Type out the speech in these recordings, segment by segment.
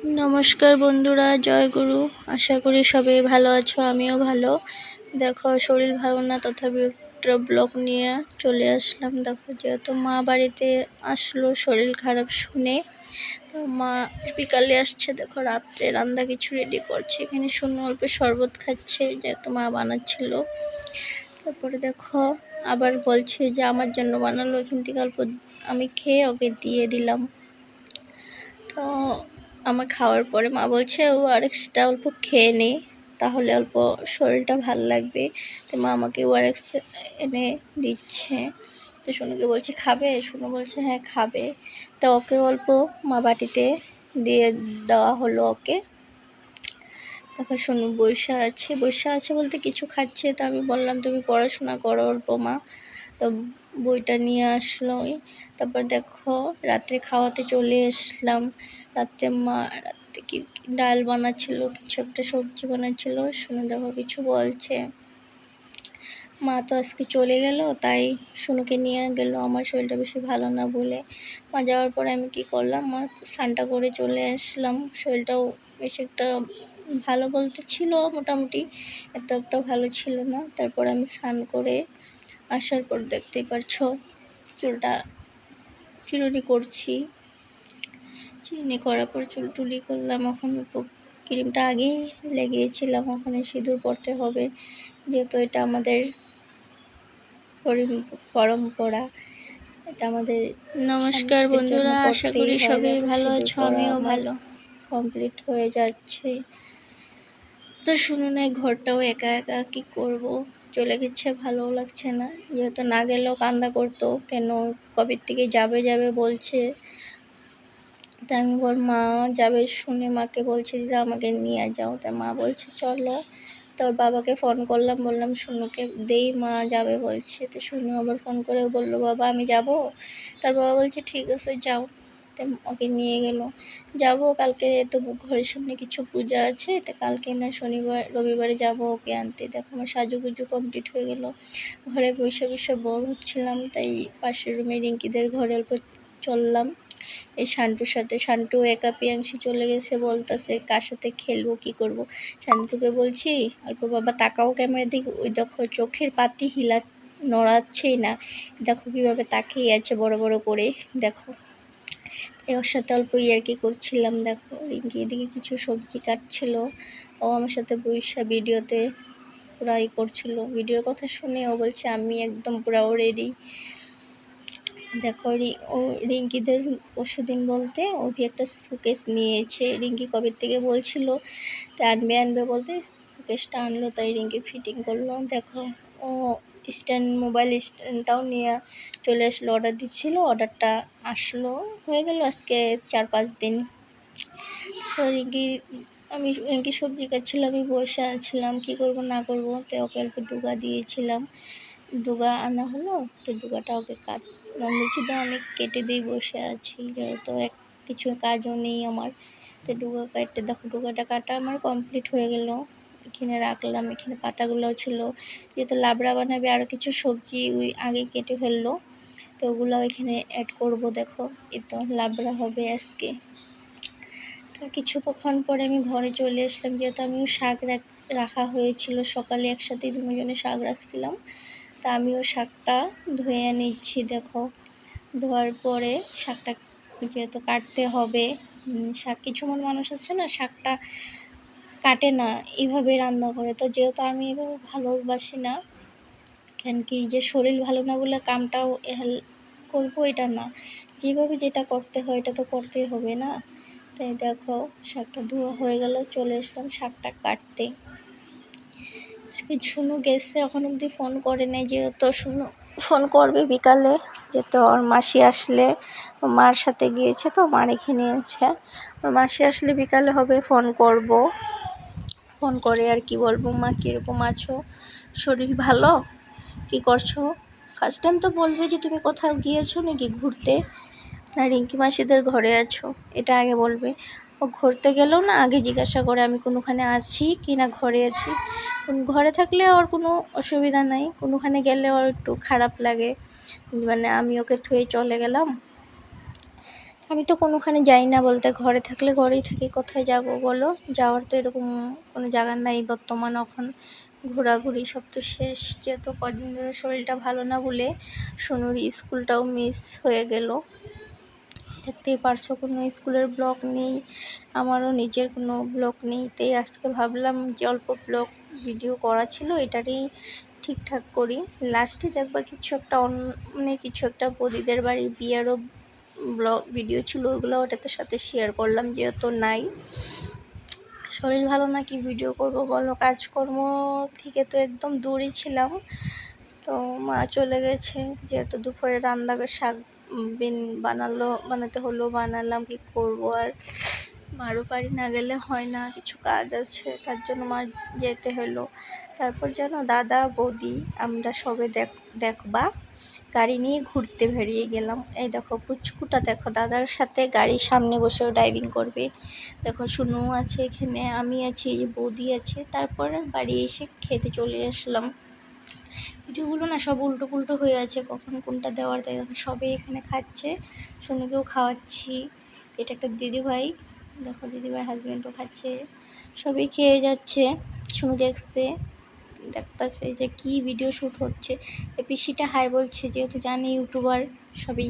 নমস্কার বন্ধুরা, জয় গুরু। আশা করি সবাই ভালো আছো, আমিও ভালো। দেখো, শরীর ভালো না, তথাপি একটা ব্লগ নিয়ে চলে আসলাম। দেখো, যেহেতু মা বাড়িতে আসলো, শরীর খারাপ শুনে, তো মা বিকালে আসছে। দেখো, রাত্রে রান্না কিছু রেডি করছে। এখানে শূন্য অল্প শরবত খাচ্ছে, যেহেতু মা বানাচ্ছিল। তারপরে দেখো, আবার বলছে যে আমার জন্য বানালো। এখান থেকে অল্প আমি খেয়ে ওকে দিয়ে দিলাম। তো আমার খাওয়ার পরে মা বলছে, ও আরেকটা অল্প খেয়ে নে, তাহলে অল্প শরীরটা ভালো লাগবে। তো মা আমাকে ওআরএক্স এনে দিচ্ছে। তো সোনুকে বলছে, খাবে? সোনু বলছে হ্যাঁ খাবে। তো ওকে অল্প মা বাটিতে দিয়ে দেওয়া হলো ওকে। তারপর সোনু বৈশা আছে বৈশা আছে বলতে কিছু খাচ্ছে। তো আমি বললাম, তুমি পড়াশোনা করো অল্প মা। তো বইটা নিয়ে আসলো। তারপর দেখো, রাত্রে খাওয়াতে চলে এসলাম। রাত্রে মা, রাত্রে কি ডাল বানাচ্ছিল, কিছু একটা সবজি বানাচ্ছিল। শুনে দেখো কিছু বলছে। মা তো আজকে চলে গেল, তাই শুনুকে নিয়ে গেল। আমার শরীরটা বেশি ভালো না বলে। মা যাওয়ার পরে আমি কি করলাম? মা স্নানটা করে চলে আসলাম। শরীরটাও বেশি একটা ভালো বলতে ছিল, মোটামুটি। এত একটা ভালো ছিল না। তারপর আমি স্নান করে আসার পর দেখতেই পারছ চুলটা চুলুনি করছি। চিনি করার পর চুল টুলি করলাম এখন ক্রিমটা আগেই লেগিয়েছিলাম ওখানে সিঁদুর পরতে হবে যেহেতু এটা আমাদের পরম্পরা এটা আমাদের নমস্কার বন্ধুরা আশা করি সবাই ভালো আছো আমিও ভালো। কমপ্লিট হয়ে যাচ্ছে। তো শুনুন এই ঘরটাও একা একা কি করব? চলে গেছে ভালো লাগছে না। যেহেতু না গেলেও কান্দা করতো, কেন কবে থেকে যাবে যাবে বলছে। তা আমি বল, মা যাবে শুনে মাকে বলছে যে আমাকে নিয়ে যাও। তা মা বলছে, চলো। তোর বাবাকে ফোন করলাম, বললাম শুনুকে দেই, মা যাবে, বলছে। তো শুনু আবার ফোন করে বলল, বাবা, আমি যাব? তার বাবা বলছে, ঠিক আছে, যাও। তো ওকে নিয়ে গেল। যাব কালকে, তো ঘরের সামনে কিছু পূজা আছে, তো কালকে না শনিবার, রবিবারে যাব ওকে আনতে। দেখো আমার সাজুগুজু কমপ্লিট হয়ে গেল। ঘরে বসে বসে বোর হচ্ছিলাম, তাই পাশের রুমে রিঙ্কিদের ঘরে অল্প চললাম। এই শান্টুর সাথে, শান্টু একা পিয়াংশি চলে গেছে বলতেছে, কার সাথে খেলব, কি করব? শান্টুকে বলছি, অল্প বাবা তাকাও ক্যামেরা দিকে, ওই দেখো চোখের পাতি হিলা, নড়াচ্ছেই না। দেখো কীভাবে তাকিয়ে আছে বড় বড় করে, দেখো। ওর সাথে অল্প ইয়ার্কি করছিলাম, দেখো। রিঙ্কি এদিকে কিছু সবজি কাটছিল। ও আমার সাথে বৈশা ভিডিওতে পুরা ই করছিল। ভিডিওর কথা শুনে ও বলছে, আমি একদম পুরা রেডি দেখো ও রিঙ্কিদের পরশুদিন বলতে অভি একটা সুকেস নিয়েছে। রিঙ্কি কবে থেকে বলছিল, তা আনবে আনবে বলতে সুকেসটা আনলো, তাই রিঙ্কি ফিটিং করল। দেখো, ও স্ট্যান্ড, মোবাইল স্ট্যান্ডটাও নিয়ে চলে আসলো অর্ডার দিচ্ছিল অর্ডারটা আসলো, হয়ে গেল আজকে চার পাঁচ দিন। রিঙ্কি, আমি রিঙ্কি সবজি কাটছিল আমি বসে আছিলাম, কী করব, না করব, তো ওকে অল্প ডুগা দিয়েছিলাম। ডুগা আনা হলো, তো ডুগাটা ওকে কাট বলছি তো আমি কেটে দিয়ে বসে আছি, যেহেতু এক কিছু কাজও নেই আমার। তো ডুগা কাটতে দেখো, ডুগাটা কাটা আমার কমপ্লিট হয়ে গেল। এখানে রাখলাম, এখানে পাতাগুলোও ছিল। যেহেতু লাবড়া বানাবে আরও কিছু সবজি ওই আগে কেটে ফেলল। তো ওগুলো এখানে অ্যাড করব, দেখো। এ তো লাবড়া হবে আজকে। তো কিছুক্ষণ পরে আমি ঘরে চলে আসলাম। যেহেতু আমিও শাক রাখা হয়েছিল, সকালে একসাথে দুজনে শাক রাখছিলাম। তা আমিও শাকটা ধুয়ে নিচ্ছি, দেখো। ধোয়ার পরে শাকটা যেহেতু কাটতে হবে শাক, কিছু মানুষ আছে না, শাকটা কাটে না, এইভাবে রান্না করে। তো যেহেতু আমি এভাবে ভালোবাসি না, কেন কি যে শরীর ভালো না বলে কামটাও করব এটা না। যেভাবে যেটা করতে হয়, এটা তো করতেই হবে না। তাই দেখো, শাকটা ধোয়া হয়ে গেল, চলে আসলাম শাকটা কাটতে। আজকে শুনু গেছে, এখন অবধি ফোন করে নেই, যেহেতু শুনু ফোন করবে বিকালে, যেহেতু ওর মাসি আসলে, মার সাথে গিয়েছে তো মা রেখে নিয়েছে ওর মাসি আসলে বিকালে হবে, ফোন করব। ফোন করে আর কি বলব, মা কীরকম আছো? শরীর ভালো? কি করছ? ফার্স্ট টাইম তো বলবে যে তুমি কোথাও গিয়েছো নাকি ঘুরতে? না, রিঙ্কি মাসিদের ঘরে আছো, এটা আগে বলবে। ও ঘুরতে গেলেও না, আগে জিজ্ঞাসা করে আমি কোনোখানে আছি কি না ঘরে আছি। ঘরে থাকলে ওর কোনো অসুবিধা নাই, কোনোখানে গেলে ওর একটু খারাপ লাগে। মানে আমি ওকে থুয়ে চলে গেলাম। আমি তো কোনোখানে যাই না বলতে, ঘরে থাকলে ঘরেই থাকি, কোথায় যাব বলো? যাওয়ার তো এরকম কোনো জায়গা নাই, বর্তমান এখন ঘোরাঘুরি সব তো শেষ, যেহেতু কদিন ধরে শরীরটা ভালো না বলে সোনুর স্কুলটাও মিস হয়ে গেল। দেখতেই পারছ, কোনো স্কুলের ব্লগ নেই, আমারও নিজের কোনো ব্লগ নেই, তাই আজকে ভাবলাম যে অল্প ব্লগ ভিডিও করা ছিল, এটারই ঠিকঠাক করি। লাস্টে দেখবা কিছু একটা অন্য মানে কিছু একটা বদিদের বাড়ির বিয়েরও ব্লগ ভিডিও ছিল, ওগুলো ওটাতে সাথে শেয়ার করলাম, যেহেতু নাই। শরীর ভালো না, কি ভিডিও করব বলো? কাজকর্ম থেকে তো একদম দূরই ছিলাম। তো মা চলে গেছে, যেহেতু দুপুরে রান্না শাক বিন বানালো, বানাতে হলো, বানালাম, কি করব আর? মারও বাড়ি না গেলে হয় না, কিছু কাজ আছে, তার জন্য মার যেতে হলো। তারপর যেন দাদা, বৌদি, আমরা সবে দেখ, দেখবা, গাড়ি নিয়ে ঘুরতে বেরিয়ে গেলাম। এই দেখো, পুচকুটা দেখো, দাদার সাথে গাড়ির সামনে বসেও ড্রাইভিং করবে। দেখো শুনু আছে এখানে, আমি আছি বৌদি আছে। তারপর বাড়ি এসে খেতে চলে আসলাম। ভিডিওগুলো না সব উল্টো পুল্টো হয়ে আছে, কখন কোনটা দেওয়ার তাই সবে এখানে খাচ্ছে। সোনুকেও খাওয়াচ্ছি। এটা একটা দিদিভাই। দেখো দিদিভাই হাজব্যান্ডও খাচ্ছে সবই খেয়ে যাচ্ছে, শুনু দেখছে, দেখতেছে যে কি ভিডিও শ্যুট হচ্ছে। এ পিসিটা হাই বলছে, যেহেতু জানি ইউটিউবার সবই,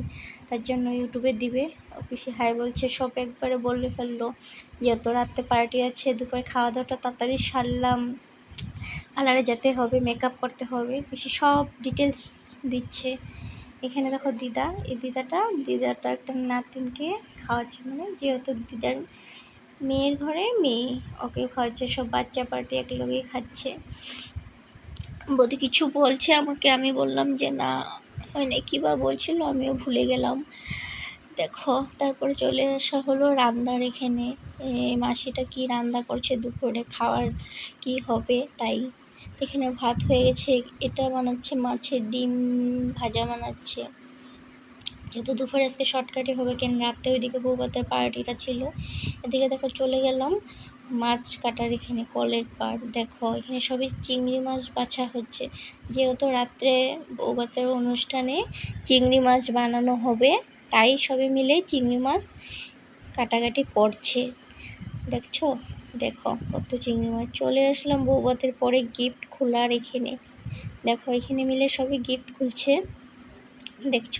তার জন্য ইউটিউবে দিবে। পিসি হাই বলছে, সব একবারে বলে ফেলল যেহেতু রাত্রে পার্টি আছে, দুপুরে খাওয়া দাওয়াটা তাড়াতাড়ি সারলাম পার্লারে যেতে হবে মেকআপ করতে হবে। পিসি সব ডিটেলস দিচ্ছে। এখানে দেখো দিদা, এই দিদাটা দিদাটা একটা নাতিনকে খাওয়াচ্ছে মানে যেহেতু দিদার মেয়ের ঘরে মেয়ে, ওকে খাওয়াচ্ছে, সব বাচ্চা পার্টি এক একলগেই খাচ্ছে। বৌদি কিছু বলছে আমাকে, আমি বললাম যে না, হয় না, কী বা বলছিল, আমিও ভুলে গেলাম। দেখো, তারপরে চলে আসা হলো রান্নার এখানে। মাসিটা কি রান্না করছে দুপুরে, খাওয়ার কি হবে, তাই এখানে ভাত হয়ে গেছে। এটা বানাচ্ছে মাছের ডিম ভাজা বানাচ্ছে। যেহেতু দুপুরে আজকে শর্টকাটে হবে, কেন রাত্রে ওইদিকে বৌভাতের পার্টিটা ছিল। এদিকে দেখো চলে গেলাম। মাছ কাটার এখানে কলের পাড়। দেখো, এখানে সবই চিংড়ি মাছ বাছা হচ্ছে। যেহেতু রাত্রে বৌভাতের অনুষ্ঠানে চিংড়ি মাছ বানানো হবে, তাই সবে মিলে চিংড়ি মাছ কাটাকাটি করছে। দেখছ? দেখো, কত চিংড়ি মাছ। চলে আসলাম বৌভাতের পরে গিফট খোলার এখানে। দেখো, এখানে মিলে সবই গিফট খুলছে। দেখছ,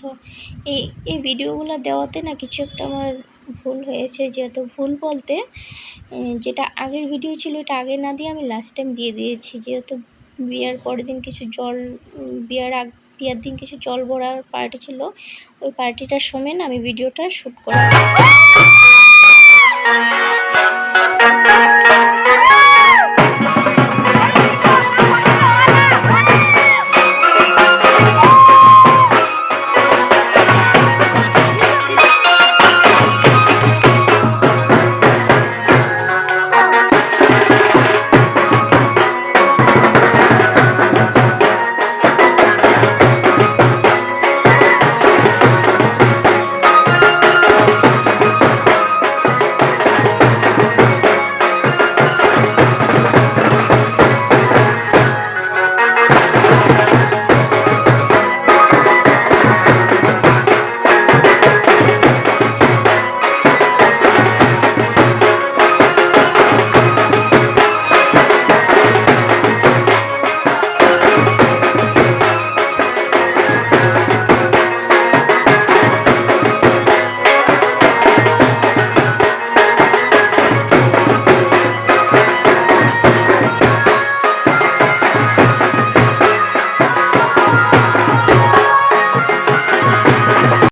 এই এই ভিডিওগুলো দেওয়াতে না কিছু একটা আমার ভুল হয়েছে। যেহেতু ভুল বলতে যেটা আগের ভিডিও ছিল, এটা আগে না দিয়ে আমি লাস্ট টাইম দিয়ে দিয়েছি। যেহেতু বিয়ার পরের দিন কিছু জল বিয়ার আগ, বিয়ার দিন কিছু জল ভরার পার্টি ছিল, ওই পার্টিটার সময় না আমি ভিডিওটা শ্যুট করা Thank you.